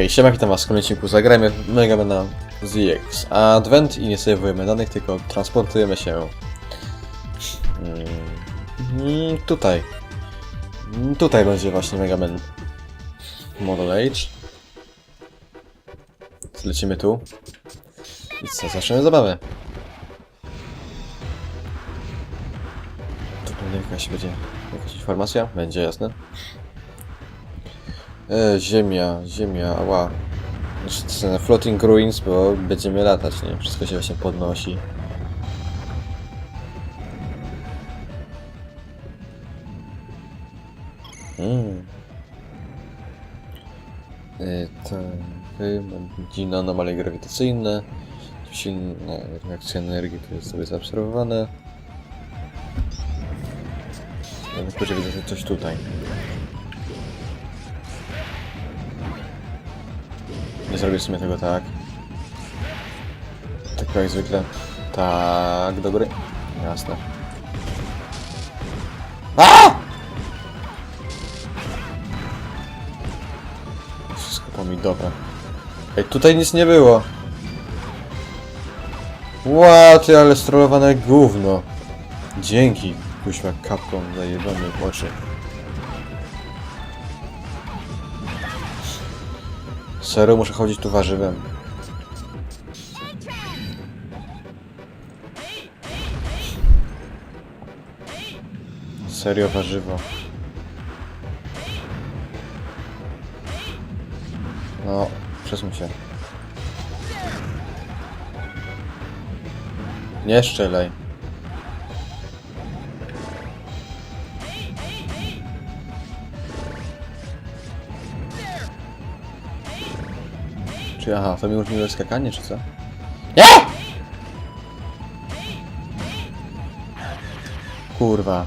Okej, siema, witam was w kolejnym odcinku. Zagrajmy w Mega Mana ZX Advent i nie sejwujemy danych, tylko transportujemy się mm, mm, tutaj. Mm, Tutaj będzie właśnie Mega Man Model Age. Lecimy tu. I co, zaczniemy zabawę. Tu pewnie jakaś będzie jakaś informacja? Będzie, jasne. E, ziemia, ziemia, ała. Są Floating Ruins, bo będziemy latać, nie? Wszystko się właśnie podnosi. Mm. E, tak, dzina anomalie grawitacyjne, silna reakcja energii, to jest sobie zaobserwowane. Ja myślę, że widzę coś tutaj. Nie zrobię w sumie tego tak. Tak jak zwykle. Tak, do góry. Jasne. A! Wszystko po mi. Ej, tutaj nic nie było. Łaty, ale strollowane gówno. Dzięki, kuźwa kapką zajebany w oczy. Serio, muszę chodzić tu warzywem. Serio warzywo. No, przesuń się. Nie strzelaj. Czy aha, to mi umożliwia skakanie, czy co? Nie! Kurwa.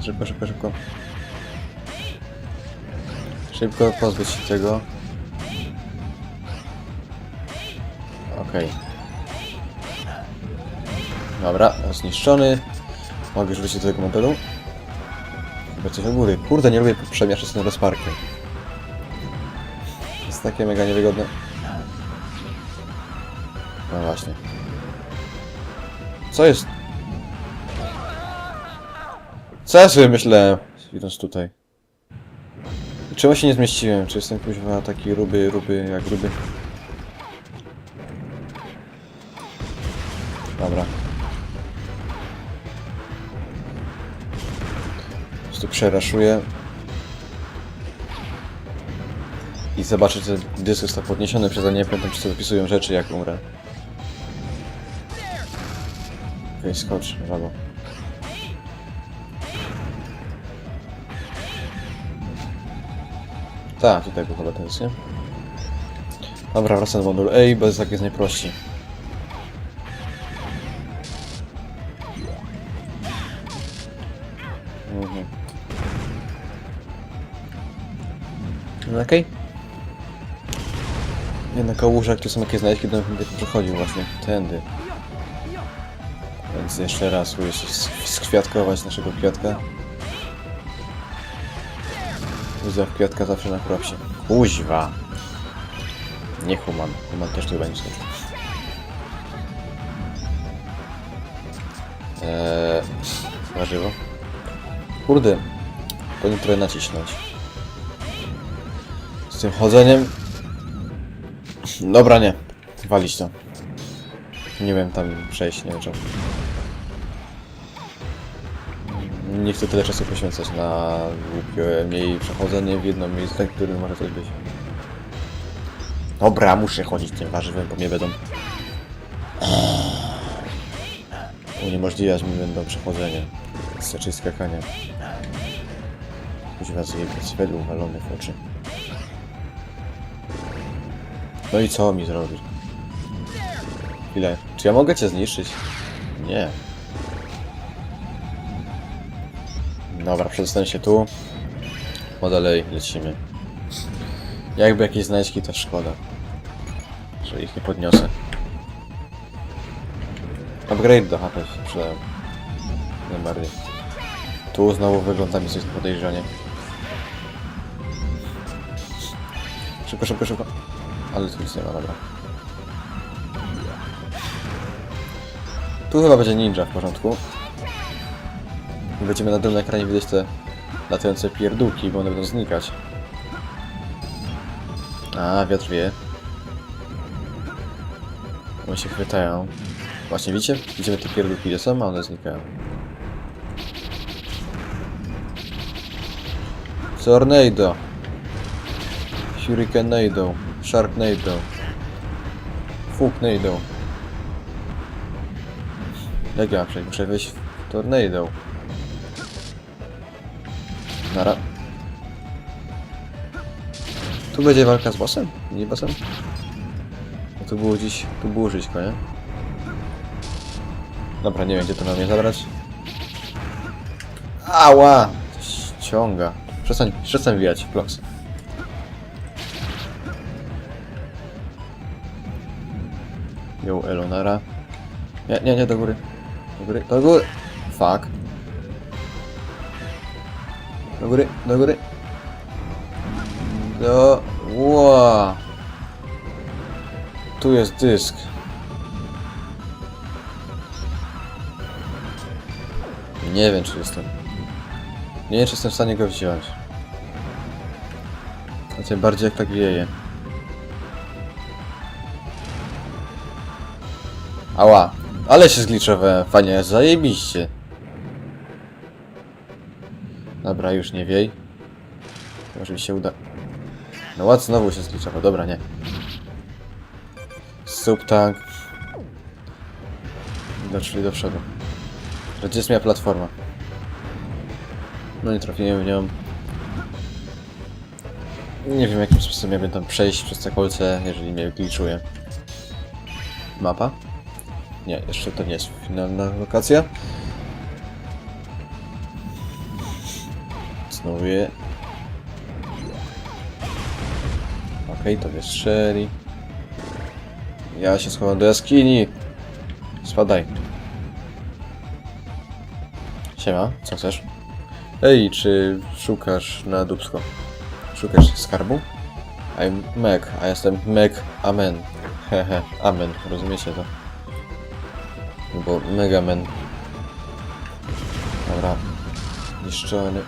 Szybko, szybko, szybko. Szybko pozbyć się tego. Okej. Dobra, zniszczony. Mogę już wrócić do tego modelu. Chyba coś u góry. Kurde, nie lubię przemieszczać z tym rozparkiem. Takie mega niewygodne. No właśnie. Co jest? Co ja sobie myślałem? Idąc tutaj. Czemu się nie zmieściłem? Czy jestem kuźwa taki ruby, ruby, jak ruby? Dobra. Po prostu przeraszuję. I zobaczę, czy dysk został podniesiony przeze mnie, czy to zapisują rzeczy, jak umrę. Okej, okay, skocz, żago. Tak, tutaj był chyba ten, nie? Dobra, wracam do A, bo jest tak jest najprościej. Mhm. No okej. Nie, na kałużach tu są jakieś znajdźki, będę przechodził właśnie tędy. Więc jeszcze raz spróbuję się sk- skwiatkować naszego kwiatka. Wyzew kwiatka zawsze na propsie. Kuźwa! Nie human. Human też tu będzie. Eee. Kurde. Powinien trochę nacisnąć. Z tym chodzeniem... Dobra, nie. Walić to. Nie wiem tam przejść, nie wiem czemu. Nie chcę tyle czasu poświęcać na głupie mniej przechodzenie w jedno miejsce, które może coś być. Dobra, muszę chodzić tym warzywem, bo mnie będą... Uniemożliwiać mi będą przechodzenie. Znaczy skakanie. Kuźwa zjebać, według walony w oczy. No i co mi zrobisz? Chwilę. Czy ja mogę cię zniszczyć? Nie. Dobra, przedostanę się tu. O dalej lecimy. Jakby jakieś znajdźki, to szkoda. Że ich nie podniosę. Upgrade do HP się przydają. Najbardziej. Tu znowu wygląda mi coś podejrzanie. Szybko, szybko, szybko. Ale tu nic nie ma, dobra. Tu chyba będzie ninja w porządku. Będziemy na dolnym ekranie widać te latające pierdółki, bo one będą znikać. A, wiatr wie. One się chwytają. Właśnie widzicie? Widzimy te pierdółki gdzie są, a one znikają. Tornado. Hurricanado. Sharknado. Fuknado. Jak ja przejść? Muszę wejść w Tornado. Nara. Tu będzie walka z bossem? Nie bossem? No tu było dziś, tu było żyćko, nie? Dobra, nie wiem gdzie to ma mnie zabrać. Ała! Ściąga. Przestań, przestań wijać, Flox. Jo, Elonara. Nie, nie, nie, do góry. Do góry, do góry. Fuck. Do góry, do góry. Do... Ła. Tu jest dysk. Nie wiem, czy jestem. Nie wiem, czy jestem w stanie go wziąć. A tym bardziej jak tak wieje. Ała. Ale się zgliczowałem. Fajnie, zajebiście. Dobra, już nie wiej. Może mi się uda. No ład znowu się zgliczował. Dobra, nie. Subtank. Doszli do przodu. Gdzie jest moja platforma? No nie trafiłem w nią. Nie wiem jakim sposobem ja będę przejść przez te kolce, jeżeli mnie glitchuje. Mapa? Nie, jeszcze to nie jest finalna lokacja. Znowu je. Okej, to wystrzeli. Ja się schowam do jaskini. Spadaj. Siema, co chcesz? Ej, czy szukasz na dubsko? Szukasz skarbu? I'm Meg, a jestem Meg Amen. Hehe, Amen, rozumiecie to? Bo Megaman. Dobra. Niszczony.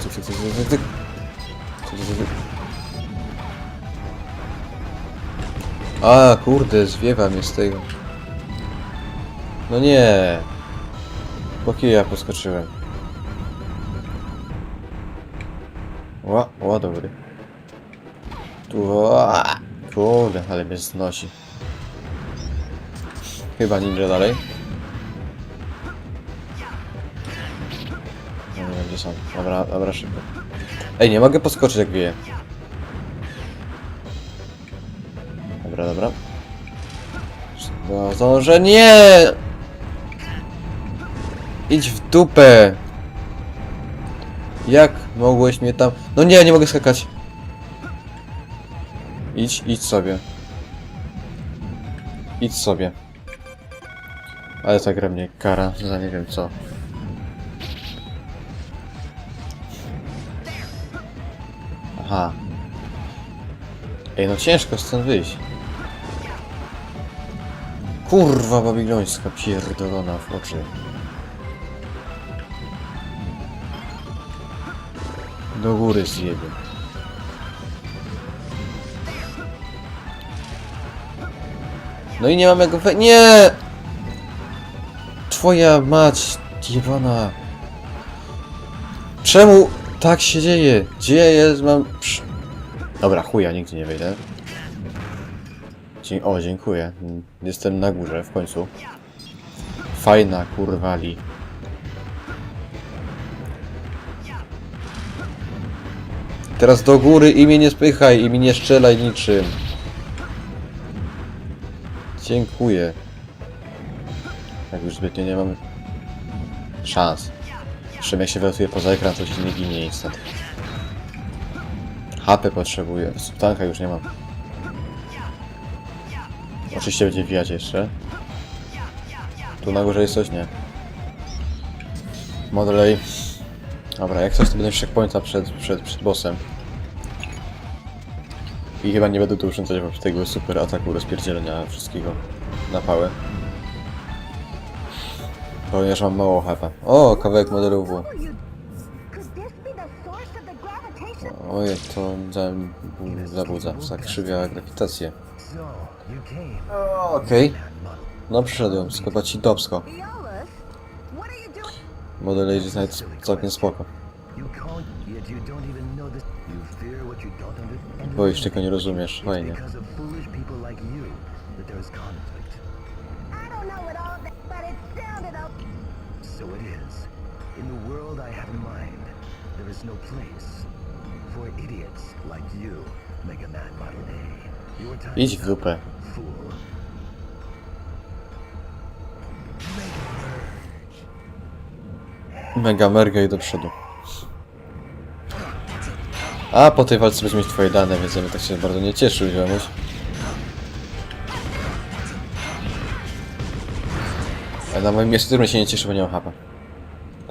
Cyk, cyk, cyk, cyk, cyk, cyk. Cyk, cyk. A, kurde, zwiewa mnie z tego. No nie. Po kija poskoczyłem. Ła, ła, dobry. Tu, ła, kurde, ale mnie znosi. Chyba ninja dalej. No nie wiem gdzie są. Dobra, dobra, szybko. Ej, nie mogę podskoczyć jak wieje. Dobra, dobra. No, zdążę, nie! Idź w dupę! Jak mogłeś mnie tam... No nie, nie mogę skakać. Idź, idź sobie. Idź sobie. Ale ta gra mnie kara za nie wiem co. Aha. Ej, no ciężko stąd wyjść. Kurwa babilońska pierdolona w oczy. Do góry zjebie. No i nie mamy go we... Nie! Twoja mać, jebana. Czemu tak się dzieje? Gdzie jest, mam... Psz... Dobra, chuja, nigdzie nie wejdę. Dzie o, dziękuję. Jestem na górze w końcu. Fajna kurwali. Teraz do góry i mnie nie spychaj i mi nie strzelaj niczym. Dziękuję. Jak już zbytnio nie mam szans. Zresztą jak się wylatuje poza ekran, to nie ginie instant. HP potrzebuję. Subtanka już nie mam. Oczywiście będzie wijać jeszcze. Tu na górze jest coś? Nie. Modelej. Dobra, jak coś to będę checkpointa przed, przed, przed bossem. I chyba nie będę tu urządzać wobec tego super ataku rozpierdzielenia wszystkiego na pałę. Ponieważ mam mało HP. O, kawałek modelu W. Ojej, to za- zabudza, zakrzywia grawitację. Okej. No przyszedłem, skopać ci doing? Model jest nawet całkiem spoko. Boisz, czego nie rozumiesz, fajnie. Don't know it all, but it sounded. So it is. In the world I have in mind, there is no place for idiots like you, Mega Man Model A. Your time Idź is w dupę. fool. Mega merga i do przodu. A po tej walce będziemy mieć twoje dane, więc ja bym tak się bardzo nie cieszył, ziomuś. Ale na moim miejscu też się nie cieszę, bo nie mam hapa.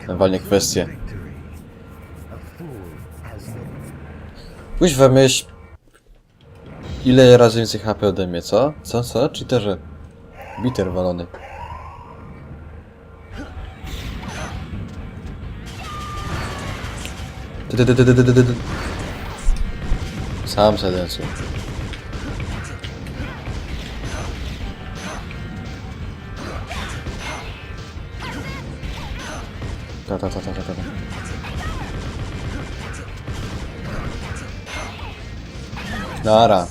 Nawalnie kwestie. Pójdź we myśl... Ile razy więcej HP ode mnie, co? Co, co? Że... Biter walony. Sam. Ta, ta, ta, ta, ta, ta. ta. Nara.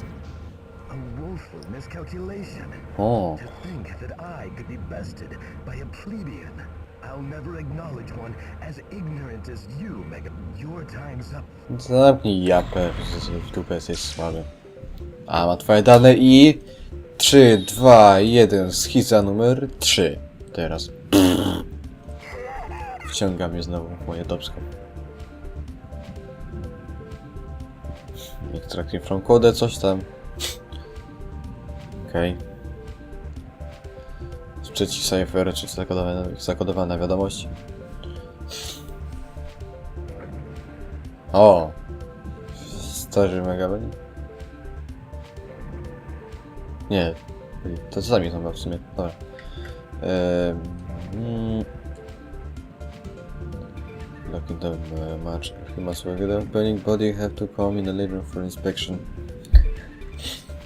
A woeful miscalculation. O. To think that I could be bested by a plebeian. I'll never acknowledge one as ignorant as you, Mega. Your time's up. Zamknij japę, że w dupę jesteś słaby. A, ma twoje dane i... 3, 2, 1, schiza numer 3. Teraz. Wciąga mnie znowu moje dobsko. Extracting from code, coś tam. Okej. Okay. Trzeci cipher, czy zakodowana, zakodowana wiadomość. O! Starzy Megabel? Nie. To sami są w sumie. Dobra. Mm. Locking the uh, match. Chyba swego the burning body have to come in the living room for inspection.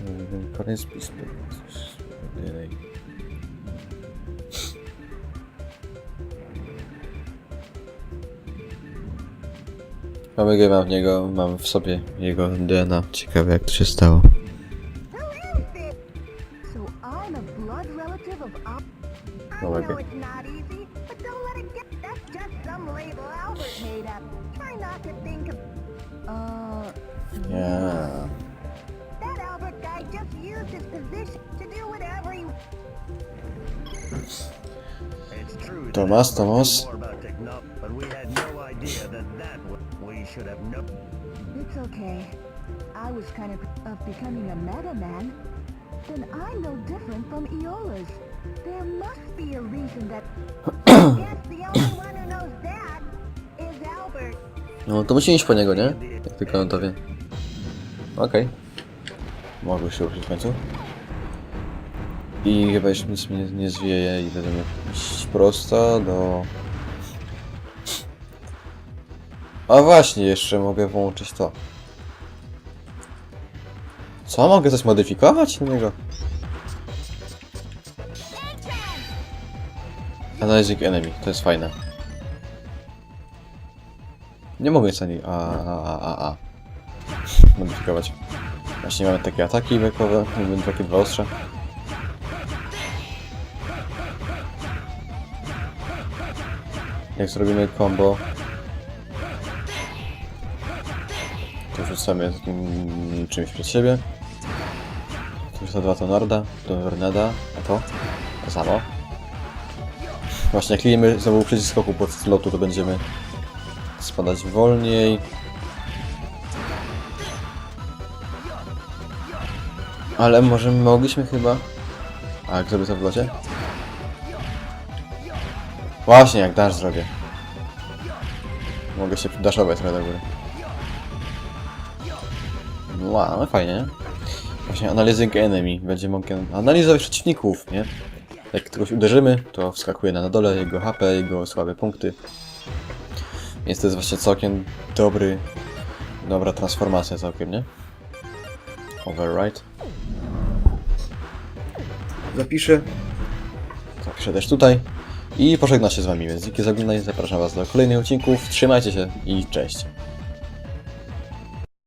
Mm, For inspection. Mamy gema w niego, mam w sobie jego DNA. Ciekawe jak to się stało. Who some label Albert made up. Try not to think of... Uh... Yeah. That Albert guy just used his position to do whatever he... It's true. that Thomas, Thomas. knew more about techno- but we had no idea that that. We should have known. It's okay. I was kind of of becoming a Mega Man. Then I'm no different from Eola's. There must be a reason that... The only one who knows that is Albert. No to musimy iść po niego, nie? Jak tylko on to wie. Okej. Mogę się ruszyć w końcu. I chyba już nic mnie nie zwieje i będziemy iść prosto do... A właśnie, jeszcze mogę włączyć to. Co? Mogę coś modyfikować na Analyzing enemy, to jest fajne. Nie mogę nic ani a, a, a, a, modyfikować. Właśnie mamy takie ataki bekowe, mamy takie dwa ostrze. Jak zrobimy combo, to rzucamy czymś przed siebie. Tu za dwa to Norda, to Tornada, a to? To samo. Właśnie jak klikniemy znowu przycisk skoku pod lotu, to będziemy spadać wolniej. Ale może mogliśmy chyba... A jak zrobię to w locie? Właśnie, jak dash zrobię. Mogę się daszować trochę do góry. Wow, no fajnie, nie? Właśnie analizing enemy. Będzie mógł analizować przeciwników, nie? Jak kogoś uderzymy, to wskakuje na, na dole jego HP, jego słabe punkty. Więc to jest właśnie całkiem dobry, dobra transformacja całkiem, nie? Override. Zapiszę. Zapiszę też tutaj. I pożegna się z wami, więc dzięki za oglądanie, zapraszam was do kolejnych odcinków. Trzymajcie się i cześć.